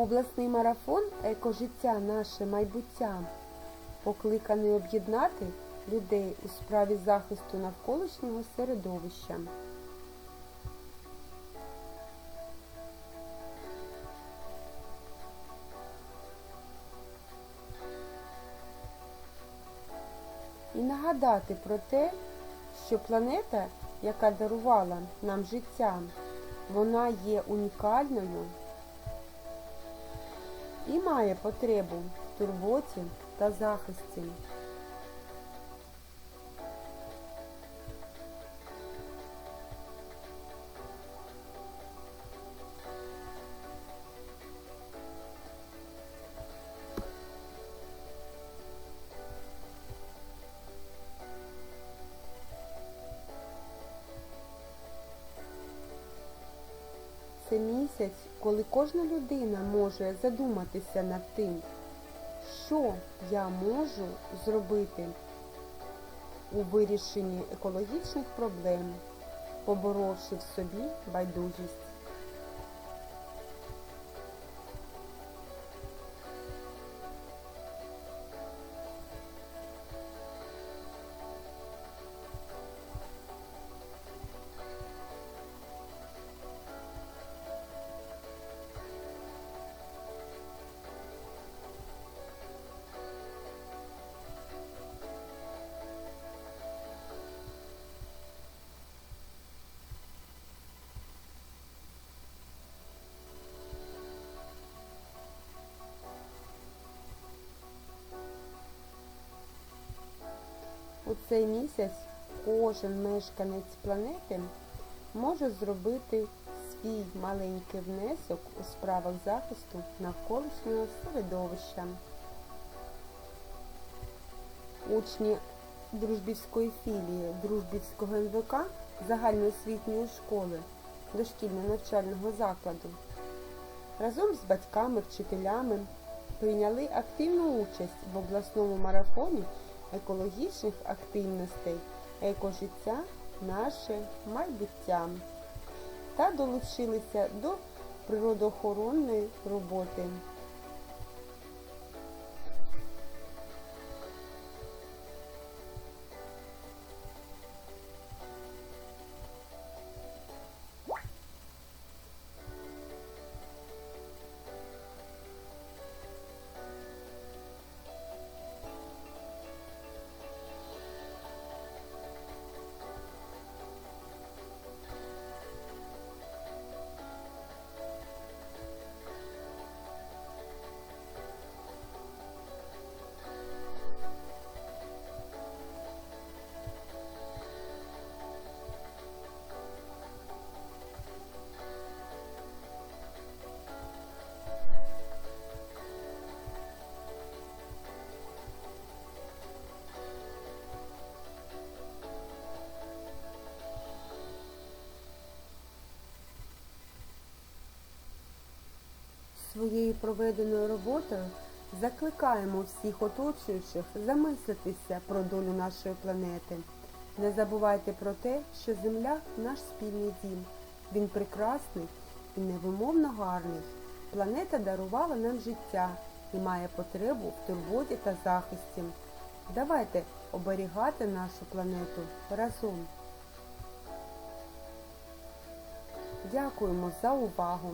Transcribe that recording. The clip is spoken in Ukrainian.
Обласний марафон Екожиття наше майбуття покликаний об'єднати людей у справі захисту навколишнього середовища. І нагадати про те, що планета, яка дарувала нам життя, вона є унікальною і має потребу в турботі та захисті. Це місяць, коли кожна людина може задуматися над тим, що я можу зробити у вирішенні екологічних проблем, поборовши в собі байдужість. У цей місяць кожен мешканець планети може зробити свій маленький внесок у справах захисту навколишнього середовища. Учні дружбівської філії Дружбівського НВК загальноосвітньої школи дошкільно-навчального закладу разом з батьками, вчителями прийняли активну участь в обласному марафоні екологічних активностей Екожиття наше майбуття та долучилися до природоохоронної роботи. Своєю проведеною роботою закликаємо всіх оточуючих замислитися про долю нашої планети. Не забувайте про те, що Земля наш спільний дім. Він прекрасний і невимовно гарний. Планета дарувала нам життя і має потребу в турботі та захисті. Давайте оберігати нашу планету разом. Дякуємо за увагу!